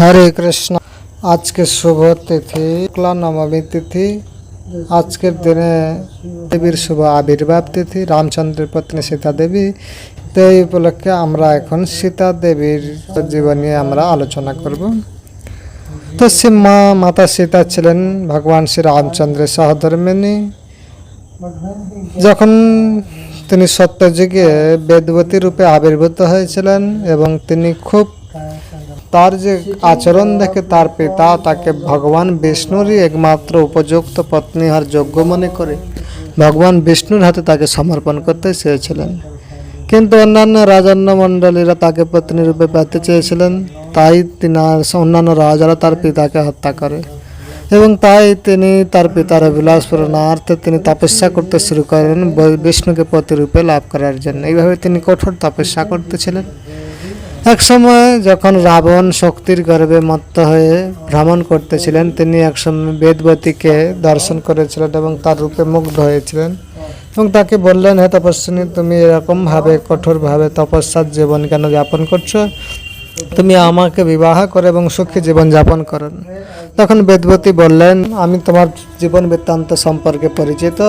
হরে কৃষ্ণ। আজকে শুভ তিথি, শুক্লা নবমী তিথি। আজকের দিনে দেবীর শুভ আবির্ভাব তিথি, রামচন্দ্রের পত্নী সীতা দেবী। তো এই উপলক্ষে আমরা এখন সীতা দেবীর জীবন নিয়ে আমরা আলোচনা করব। তো সে মা মাতা সীতা ছিলেন ভগবান শ্রী রামচন্দ্রের সহধর্মিনী যখন তিনি সত্যযুগে বেদবতী রূপে আবির্ভূত হয়েছিলেন এবং তিনি খুব তার যে আচরণ দেখে তার পিতা তাকে ভগবান বিষ্ণুরই একমাত্র উপযুক্ত পত্নী হওয়ার যোগ্য মনে করে ভগবান বিষ্ণুর হাতে তাকে সমর্পণ করতে চেয়েছিলেন। কিন্তু অন্যান্য রাজন্য মণ্ডলীরা তাকে পত্নী রূপে পেতে চেয়েছিলেন। তাই তিনি অন্যান্য রাজারা তার পিতাকে হত্যা করে এবং তাই তিনি তার পিতার অভিলাষ পূরণার্থে তিনি তপস্যা করতে শুরু করেন। বিষ্ণুকে প্রতিরূপে লাভ করার জন্য। এইভাবে তিনি কঠোর তপস্যা করতেছিলেন। এক সময় যখন রাবণ শক্তির গর্বে মত্ত হয়ে ভ্রমণ করতেছিলেন, তিনি একসময় বেদবতীকে দর্শন করেছিলেন এবং তার রূপে মুগ্ধ হয়েছিলেন এবং তাকে বললেন, হে তপস্বিনী, তুমি এরকমভাবে, কঠোরভাবে তপস্যার জীবন কেন যাপন করছ? তুমি আমাকে বিবাহ করে এবং সুখী জীবন যাপন করেন তখন বেদবতী বললেন, আমি তোমার জীবন বৃত্তান্ত সম্পর্কে পরিচিত।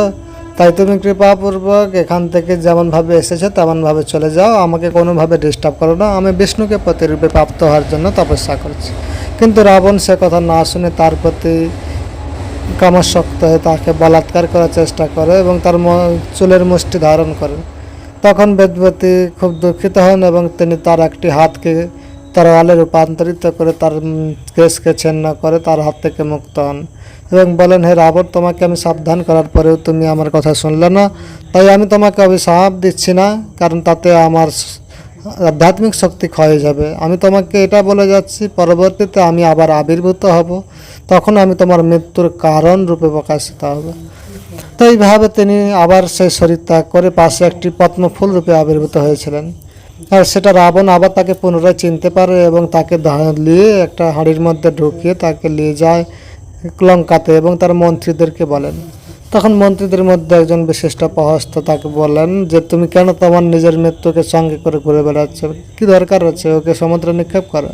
তাই তুমি কৃপাপূর্বক এখান থেকে যেমনভাবে এসেছ তেমনভাবে চলে যাও। আমাকে কোনোভাবে ডিস্টার্ব করো না। আমি বিষ্ণুকে প্রতিরূপে প্রাপ্ত হওয়ার জন্য তপস্যা করছি। কিন্তু রাবণ সে কথা না শুনে তার প্রতি কামশক্ত হয়ে তাকে বলাৎকার করার চেষ্টা করে এবং তার চুলের মুষ্টি ধারণ করে। তখন বেদবতী খুব দুঃখিত হন এবং তিনি তার একটি হাতকে তরোয়ালে রূপান্তরিত করে তার কেশকে ছিন্ন করে, তার হাত থেকে মুক্ত হন। এবং বলেন, হে রাবণ, তোমাকে আমি সাবধান করার পরেও তুমি আমার কথা শুনলে না। তাই আমি তোমাকে অভিশাপ দিচ্ছি না, কারণ তাতে আমার আধ্যাত্মিক শক্তি ক্ষয়ে যাবে। আমি তোমাকে এটা বলে যাচ্ছি, পরবর্তীতে আমি আবার আবির্ভূত হব। তখন আমি তোমার মৃত্যুর কারণ রূপে প্রকাশিত হবে। তো এইভাবে তিনি আবার সেই শরীর ত্যাগ করে পাশে একটি পদ্মফুল রূপে আবির্ভূত হয়েছিলেন। সেটা রাবণ আবার তাকে পুনরায় চিনতে পারে এবং তাকে নিয়ে একটা হাড়ির মধ্যে ঢুকিয়ে তাকে নিয়ে যায় লঙ্কাতে এবং তার মন্ত্রীদেরকে বলেন। তখন মন্ত্রীদের মধ্যে একজন বিশিষ্ট প্রহস্ত তাকে বলেন যে, তুমি কেন তোমার নিজের মৃত্যুকে সঙ্গে করে ঘুরে বেড়াচ্ছ? কি দরকার আছে? ওকে সমুদ্রে নিক্ষেপ করে।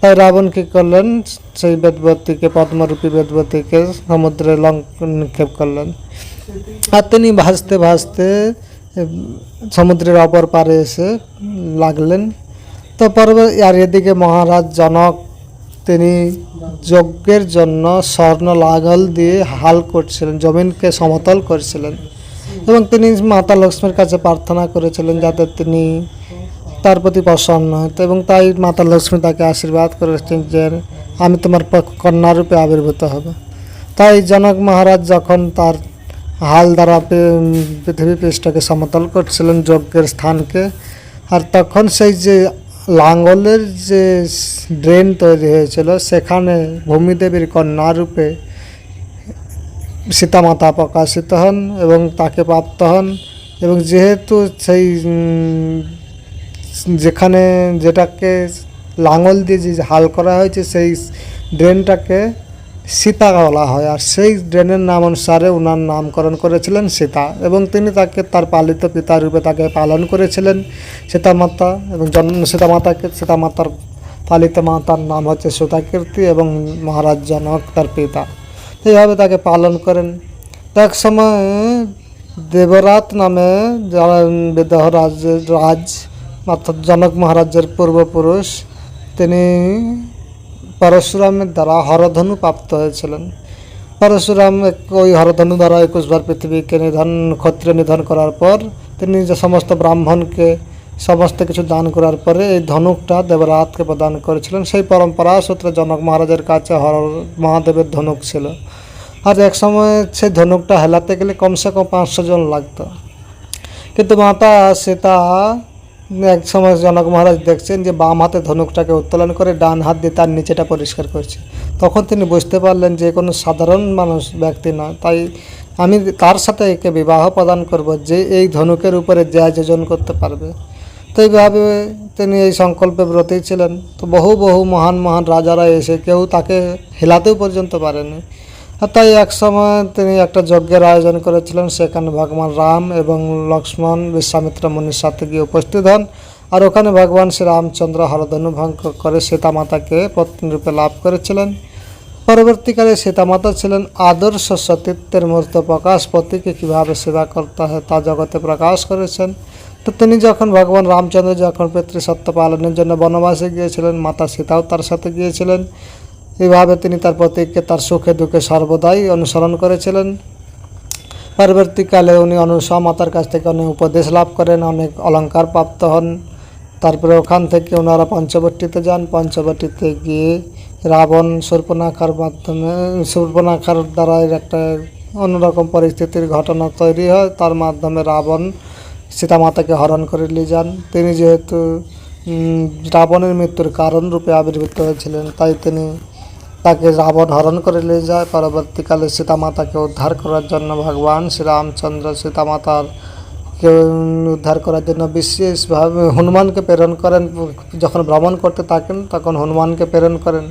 তাই রাবণ কী করলেন? সেই বেদবতীকে, পদ্মরূপী বেদবতীকে সমুদ্রে লঙ্ক নিক্ষেপ করলেন। আর তিনি ভাসতে ভাসতে সমুদ্রের অপর পারে এসে লাগলেন। তো পরবে আর এদিকে মহারাজ জনক, তিনি যজ্ঞের জন্য স্বর্ণ লাঙল দিয়ে হাল করছিলেন, জমিনকে সমতল করছিলেন এবং তিনি মাতা লক্ষ্মীর কাছে প্রার্থনা করেছিলেন যাতে তিনি তার প্রতি প্রসন্ন হতো এবং তাই মাতা লক্ষ্মী তাকে আশীর্বাদ করেছেন যে আমি তোমার কন্যারূপে আবির্ভূত হবে। তাই জনক মহারাজ যখন তার হাল দ্বারা পৃথিবী পৃষ্ঠকে সমতল করছিলেন যজ্ঞের স্থানকে আর তখন সেই যে লাঙ্গলের যে ড্রেন তৈরি হয়েছিল সেখানে ভূমিদেবীর কন্যা কন্যারূপে সীতামাতা প্রকাশিত হন এবং তাকে প্রাপ্ত হন এবং যেহেতু সেই যেখানে যেটাকে লাঙল দিয়ে যে হাল করা হয়েছে সেই ড্রেনটাকে সীতা বলা হয় আর সেই ড্রেনের নাম অনুসারে ওনার নামকরণ করেছিলেন সীতা এবং তিনি তাকে তার পালিত পিতা রূপে তাকে পালন করেছিলেন। সীতামাতা এবং জন্ম সীতামাতাকে সীতামাতার পালিত মাতার নাম হচ্ছে সুতাকীর্তি এবং মহারাজ জনক তার পিতা। এইভাবে তাকে পালন করেন। এক সময় দেবরাত নামে যারা বিদেহ রাজ্যের রাজ, অর্থাৎ জনক মহারাজের পূর্বপুরুষ তিনি পরশুরামের দ্বারা হরধনু প্রাপ্ত হয়েছিলেন। পরশুরাম ওই হরধনু দ্বারা একুশবার পৃথিবীকে নিধন, ক্ষত্রিয় নিধন করার পর তিনি যে সমস্ত ব্রাহ্মণকে সমস্ত কিছু দান করার পরে এই ধনুকটা দেবরাতকে প্রদান করেছিলেন, সেই পরম্পরা সূত্রে জনক মহারাজের কাছে হর, মহাদেবের ধনুক ছিল। আর এক সময় সেই ধনুকটা হেলাতে গেলে কমসে কম পাঁচশো জন লাগতো। কিন্তু মাতা সীতা এক সময় জনক মহারাজ দেখছেন যে বাম হাতে ধনুকটাকে উত্তোলন করে ডান হাত দিয়ে তার নিচেটা পরিষ্কার করছে। তখন তিনি বুঝতে পারলেন যে কোনো সাধারণ মানুষ, ব্যক্তি নয়। তাই আমি তার সাথে একে বিবাহ প্রদান করব যে এই ধনুকের উপরে যে যোজন করতে পারবে। তো এইভাবে তিনি এই সংকল্পে ব্রতী ছিলেন। তো বহু বহু মহান মহান রাজারা এসে কেউ তাকে হেলাতেও পর্যন্ত পারেনি। তাই এক সময় তিনি একটা যজ্ঞের আয়োজন করেছিলেন, সেখানে ভগবান রাম এবং লক্ষ্মণ বিশ্বামিত্র মুনির সাথে গিয়ে উপস্থিত হন। আর ওখানে ভগবান শ্রী রামচন্দ্র হরধনু ভঙ্গ করে সীতা মাতাকে পত্নী লাভ করেছিলেন। পরবর্তীকালে সীতামাতা ছিলেন আদর্শ সতীত্বের মূর্ত প্রকাশ, পতিকে কীভাবে সেবা করতে হয় তা জগতে প্রকাশ করেছেন। তো তিনি যখন ভগবান রামচন্দ্র, যখন পিতৃসত্য পালনের জন্য বনবাসে গিয়েছিলেন, মাতা সীতাও তার সাথে গিয়েছিলেন। এইভাবে তিনি তার প্রতীককে তার সুখে, দুঃখে সর্বদাই অনুসরণ করেছিলেন। পরবর্তীকালে উনি অনুসা মাতার কাছ থেকে অনেক উপদেশ লাভ করেন, অনেক অলংকার প্রাপ্ত হন। তারপরে ওখান থেকে ওনারা পঞ্চবট্টিতে যান। পঞ্চবট্টিতে গিয়ে রাবণ সূর্পনাখার মাধ্যমে সূর্পনাখার দ্বারা একটা অন্যরকম পরিস্থিতির ঘটনা তৈরি হয়। তার মাধ্যমে রাবণ সীতামাতাকে হরণ করে নিয়ে যান। তিনি যেহেতু রাবণের মৃত্যুর কারণ রূপে আবির্ভূত হয়েছিলেন, তাই তিনি তাকে রাবণ হরণ করে নিয়ে যায়। পরবর্তীকালে সীতামাতাকে উদ্ধার করার জন্য ভগবান শ্রীরামচন্দ্র সীতামাতার উদ্ধার করার জন্য বিশেষভাবে হনুমানকে প্রেরণ করেন। যখন ভ্রমণ করতে থাকেন, তখন হনুমানকে প্রেরণ করেন।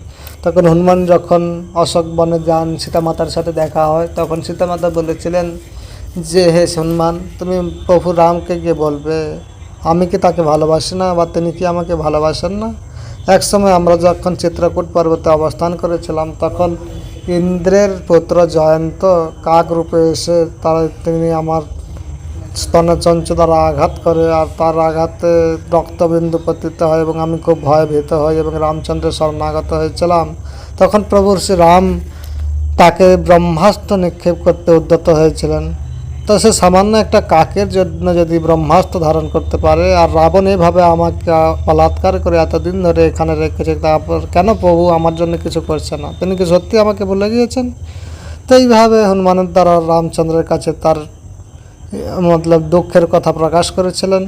তখন হনুমান যখন অশোক বনে যান, সীতামাতার সাথে দেখা হয়, তখন সীতামাতা বলেছিলেন যে, হে হনুমান, তুমি প্রভু রামকে গিয়ে বলবে, আমি কি তাকে ভালোবাসি না বা তিনি কি আমাকে ভালোবাসেন না? এক সময় আমরা যখন চিত্রকূট পর্বতে অবস্থান করেছিলাম, তখন ইন্দ্রের পুত্র জয়ন্ত কাক রূপে এসে তারা, তিনি আমার স্তনে চঞ্চ দ্বারা আঘাত করে আর তার আঘাতে রক্তবিন্দু পতিত হয় এবং আমি খুব ভয়ভীত হই এবং রামচন্দ্রের শরণাগত হয়েছিলাম। তখন প্রভু শ্রী রাম তাকে ব্রহ্মাস্ত্র নিক্ষেপ করতে উদ্যত হয়েছিলেন। তো সে সামান্য একটা কাকের জন্য যদি ব্রহ্মাস্ত্র ধারণ করতে পারে, আর রাবণ এভাবে আমাকে বলাৎকার করে এতদিন ধরে এখানে রেখেছে, তারপর কেন প্রভু আমার জন্য কিছু করছে না? তিনি কি সত্যি আমাকে বলে গিয়েছেন? তো এইভাবে হনুমানের দ্বারা রামচন্দ্রের কাছে তার মতলব দুঃখের কথা প্রকাশ করেছিলেন।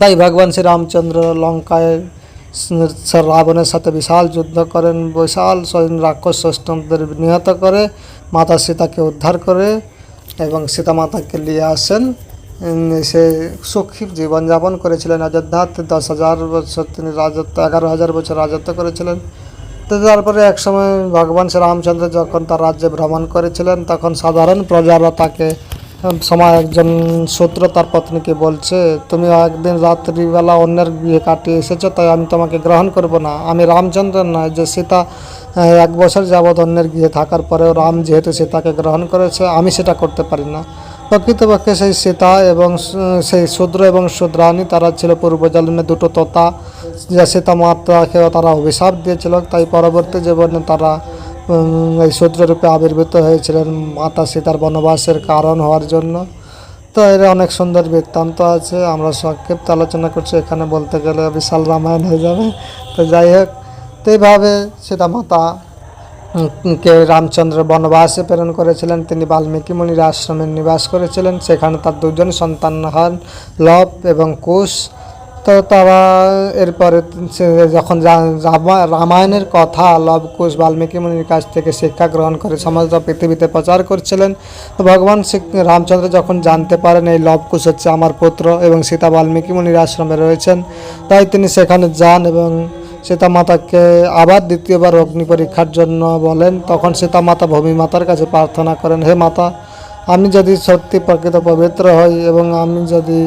তাই ভগবান শ্রী রামচন্দ্র লঙ্কায় রাবণের সাথে বিশাল যুদ্ধ করেন, বিশাল সৈন্য রাক্ষস নিহত করে, মাতা সীতাকে উদ্ধার করে এবং সীতা মাতাকে নিয়ে আসেন। সে সুখী জীবনযাপন করেছিলেন অযোধ্যাতে দশ হাজার বছর তিনি রাজত্ব, এগারো হাজার বছর রাজত্ব করেছিলেন। তো তারপরে একসময় ভগবান শ্রীরামচন্দ্র যখন তার রাজ্যে ভ্রমণ করেছিলেন, তখন সাধারণ প্রজারা তাকে সময় একজন সূত্র তার পত্নীকে বলছে, তুমি একদিন রাত্রিবেলা অন্যের বিয়ে কাটিয়ে এসেছ, তাই আমি তোমাকে গ্রহণ করব না। আমি রামচন্দ্র নয়, যে সীতা এক বছর যাবৎ অন্যের গৃহে থাকার পরেও রাম যেহেতু সীতাকে গ্রহণ করেছে, আমি সেটা করতে পারি না। প্রকৃতপক্ষে সেই সীতা এবং সেই শূদ্র এবং শূদ্রাণী তারা ছিল পূর্বজন্মে দুটো তোতা, যা সীতা মাতাকে তারা অভিশাপ দিয়েছিল। তাই পরবর্তী জীবনে তারা এই শূদ্ররূপে আবির্ভূত হয়েছিলেন মাতা সীতার বনবাসের কারণ হওয়ার জন্য। তো এর অনেক সুন্দর বৃত্তান্ত আছে, আমরা সংক্ষিপ্ত আলোচনা করছি, এখানে বলতে গেলে বিশাল রামায়ণ হয়ে যাবে। তো যাই হোক তো এইভাবে সীতা মাতা কে রামচন্দ্র বনবাসে প্রেরণ করেছিলেন, তিনি বাল্মীকি মুনির আশ্রমে নিবাস করেছিলেন, সেখানে তার দুজন সন্তান হন, লব এবং কুশ। তো তারা এরপরে যখন রামায়ণের কথা লব, কুশ বাল্মীকি মুনির কাছ থেকে শিক্ষা গ্রহণ করে সমস্ত পৃথিবীতে প্রচার করছিলেন, তো ভগবান রামচন্দ্র যখন জানতে পারেন এই লব, কুশ হচ্ছে আমার পুত্র এবং সীতা বাল্মীকি মুনির আশ্রমে রয়েছেন, তাই তিনি সেখানে যান এবং সীতা মাতাকে আবার দ্বিতীয়বার অগ্নি পরীক্ষার জন্য বলেন, তখন সীতা মাতা ভূমি মাতার কাছে প্রার্থনা করেন, হে মাতা, আমি যদি সত্যি প্রকৃত পবিত্র হই এবং আমি যদি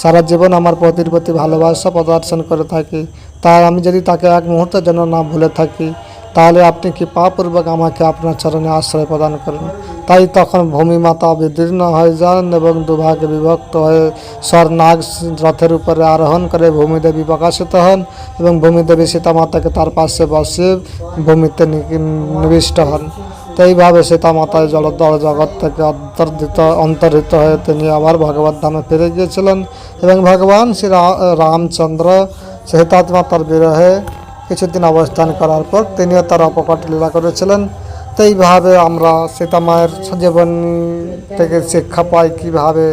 সারা জীবন আমার পতির প্রতি ভালোবাসা প্রদর্শন করে থাকি, তাই আমি যদি তাকে এক মুহূর্তের জন্য না ভুলে থাকি তাহলে আপনি কি পাপূর্বক আমাকে আপনার চরণে আশ্রয় প্রদান করেন? তাই তখন ভূমি মাতা বিদীর্ণ হয়ে যান এবং দুভাগে বিভক্ত হয়ে স্বর্নাগ রথের উপরে আরোহণ করে ভূমিদেবী প্রকাশিত হন এবং ভূমিদেবী সীতা মাতাকে তার পাশে বসে ভূমিতে নিবিষ্ট হন। তো এইভাবে সীতা মাতায় জলদর জগৎ থেকে অন্তর্ধিত, অন্তর্হিত হয়ে তিনি আবার ভগবত ধামে ফিরে গিয়েছিলেন এবং ভগবান শ্রী রামচন্দ্র সীতা মাতার বিরহে কিছুদিন অবস্থান করার পর তিনিও তার অপকট লীলা করেছিলেন। তো এইভাবে আমরা সীতা মায়ের জীবন থেকে শিক্ষা পাই কীভাবে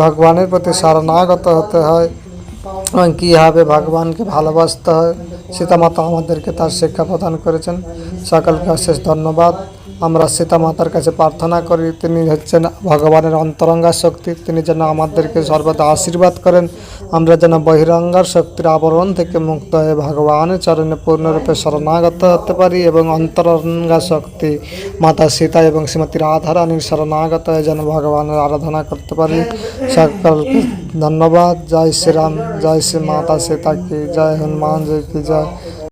ভগবানের প্রতি শরণাগত হতে হয় এবং কীভাবে ভগবানকে ভালোবাসতে হয়। সীতামাতা আমাদেরকে তার শিক্ষা প্রদান করেছেন। সকলকে অশেষ ধন্যবাদ। আমরা সীতা মাতার কাছে প্রার্থনা করি, তিনি হচ্ছেন ভগবানের অন্তরঙ্গা শক্তি, তিনি যেন আমাদেরকে সর্বদা আশীর্বাদ করেন। আমরা যেন বহিরঙ্গার শক্তির আবরণ থেকে মুক্ত হয়ে ভগবানের চরণে পূর্ণরূপে শরণাগত হতে পারি এবং অন্তরঙ্গা শক্তি, মাতা সীতা এবং শ্রীমতী রাধারানীর শরণাগত হয়ে যেন ভগবানের আরাধনা করতে পারি। সকলকে ধন্যবাদ। জয় শ্রীরাম, জয় শ্রী মাতা সীতা কি জয়, হনুমান জয় কি জয়।